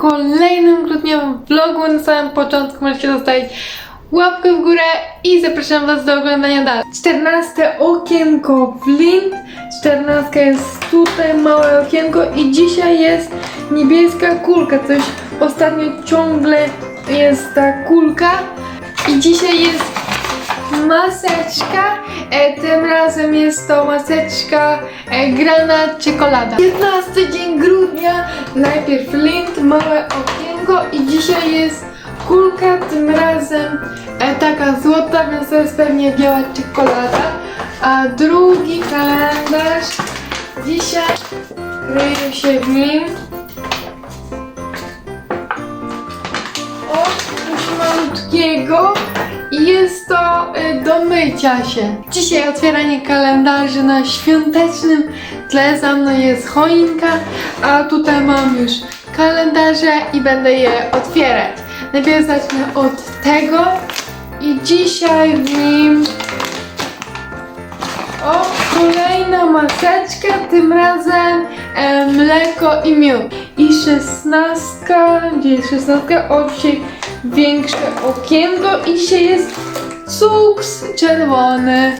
kolejnym grudniowym vlogu. Na samym początku możecie zostawić łapkę w górę i zapraszam Was do oglądania dalej. 14 okienko Flint. 14 jest tutaj małe okienko i dzisiaj jest niebieska kulka. Coś ostatnio ciągle jest ta kulka i dzisiaj jest maseczka. E, tym razem jest to maseczka e, granat czekolada. 15 dzień grudnia, najpierw lint, małe okienko i dzisiaj jest kulka, tym razem e, taka złota, więc to jest pewnie biała czekolada. A drugi kalendarz dzisiaj kryje się w nim o coś malutkiego jest to y, do mycia się. Dzisiaj otwieranie kalendarzy na świątecznym tle. Za mną jest choinka, a tutaj mam już kalendarze i będę je otwierać. Najpierw zacznę od tego i dzisiaj w nim o, kolejna maseczka, tym razem e, mleko i miód. I szesnastka, gdzie jest szesnastka? O, dzisiaj większe okienko i dzisiaj jest cuks czerwony.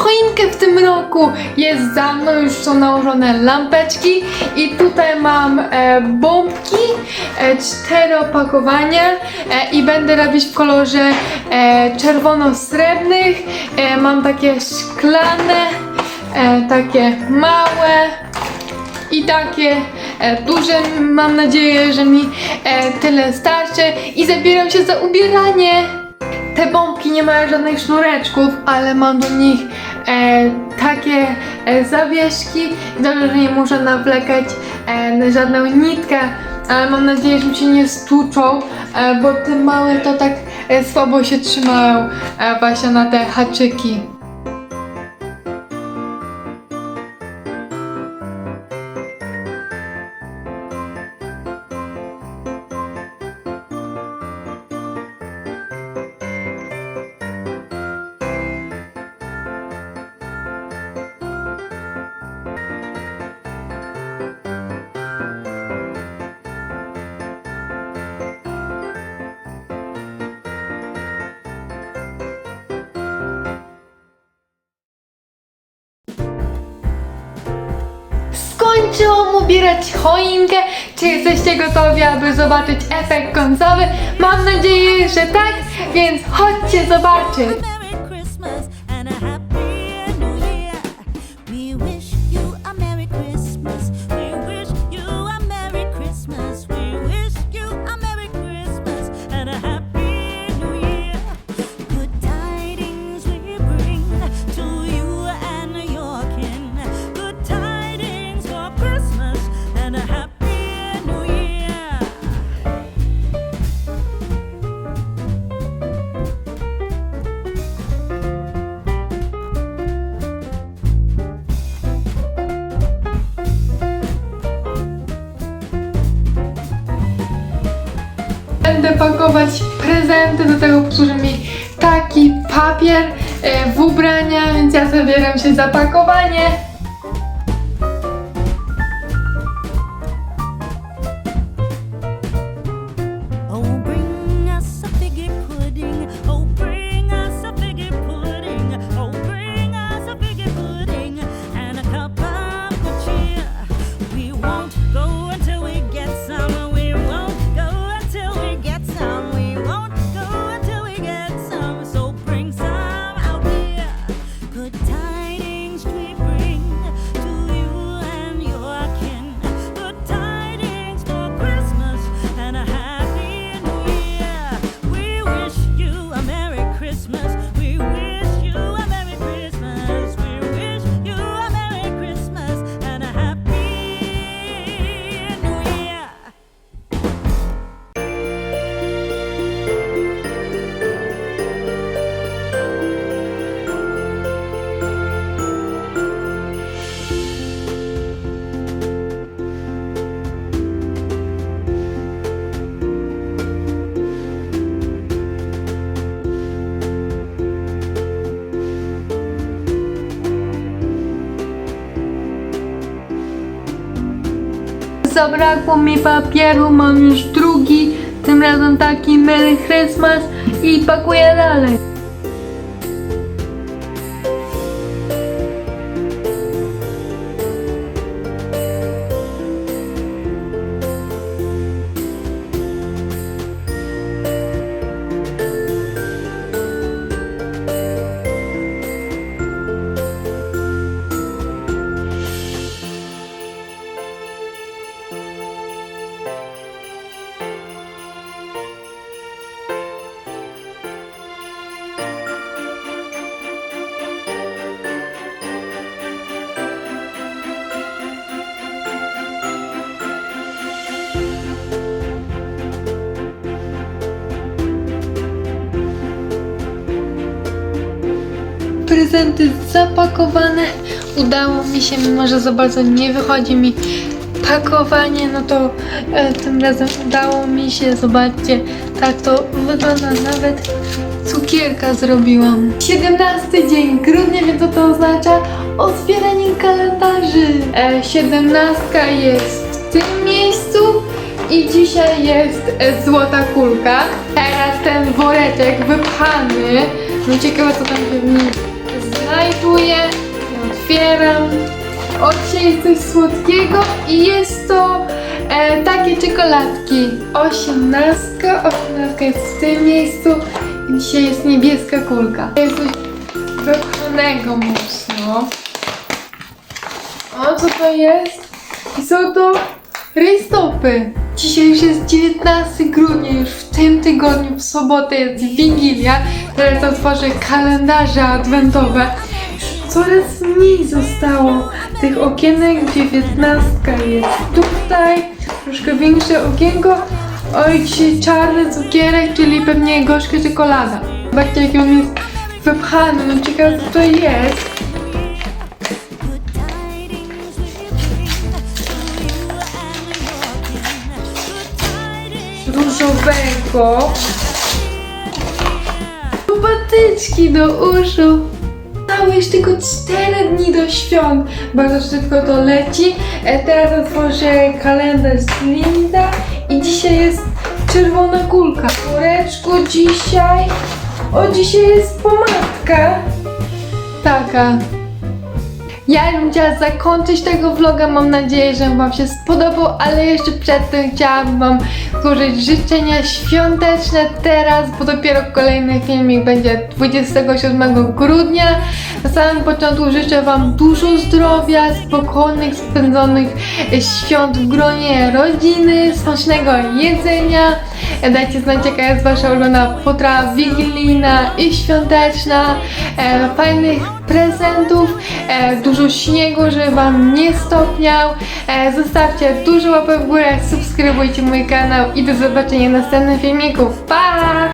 Choinkę w tym roku. Jest za mną, już są nałożone lampeczki i tutaj mam e, bombki, e, cztery opakowania e, i będę robić w kolorze e, czerwono-srebrnych. E, mam takie szklane, e, takie małe i takie e, duże. Mam nadzieję, że mi e, tyle starczy i zabieram się za ubieranie. Te bombki nie mają żadnych sznureczków, ale mam do nich e, takie e, zawieszki. Dobrze, że nie muszę nawlekać e, na żadną nitkę, ale mam nadzieję, że mi się nie stłuczą, e, bo te małe to tak e, słabo się trzymają e, właśnie na te haczyki. Skończyłam ubierać choinkę. Czy jesteście gotowi, aby zobaczyć efekt końcowy? Mam nadzieję, że tak, więc chodźcie zobaczyć. Pakować prezenty, do tego posłuży mi taki papier e, w ubrania, więc ja zabieram się za pakowanie. Zabrakło mi papieru, mam już drugi, tym razem taki Merry Christmas i pakuję dalej. Prezenty zapakowane. Udało mi się, mimo że za bardzo nie wychodzi mi pakowanie, no to e, tym razem udało mi się. Zobaczcie, tak to wygląda. Nawet cukierka zrobiłam. 17 dzień grudnia, więc co to oznacza? Otwieranie kalendarzy. E, 17 jest w tym miejscu i dzisiaj jest e, złota kulka. Teraz ten woreczek wypchany. No ciekawe co tam w nim znajduje. Ja Otwieram. O, dzisiaj jest coś słodkiego i jest to e, takie czekoladki. Osiemnastka, osiemnastka jest w tym miejscu i dzisiaj jest niebieska kulka. Jest coś wypchanego mocno. O, co to jest? I są to rejstopy. Dzisiaj już jest 19 grudnia, już w tym tygodniu, w sobotę jest Wigilia. Teraz otworzę kalendarze adwentowe. Już coraz mniej zostało tych okienek. 19 jest tutaj. Troszkę większe okienko. Oj, dzisiaj czarny cukierek, czyli pewnie gorzka czekolada. Zobaczcie, jak on jest wypchany. No ciekawe, co to jest. Tidings. różowego. Patyczki do uszu. Zostało już tylko 4 dni do świąt. Bardzo szybko to leci. E, Teraz otworzę kalendarz z Linda i dzisiaj jest czerwona kulka. W woreczku dzisiaj... O, dzisiaj jest pomadka. Taka. Ja bym chciała zakończyć tego vloga. Mam nadzieję, że Wam się spodobał, ale jeszcze przed tym chciałabym Wam złożyć życzenia świąteczne teraz, bo dopiero kolejny filmik będzie 27 grudnia. Na samym początku życzę Wam dużo zdrowia, spokojnych, spędzonych świąt w gronie rodziny, smacznego jedzenia. Dajcie znać, jaka jest Wasza ulubiona potrawa wigilijna i świąteczna, e, fajnych prezentów, e, dużo śniegu, żeby Wam nie stopniał. E, zostawcie dużo łapek w górę, subskrybujcie mój kanał i do zobaczenia w następnym filmiku. Pa!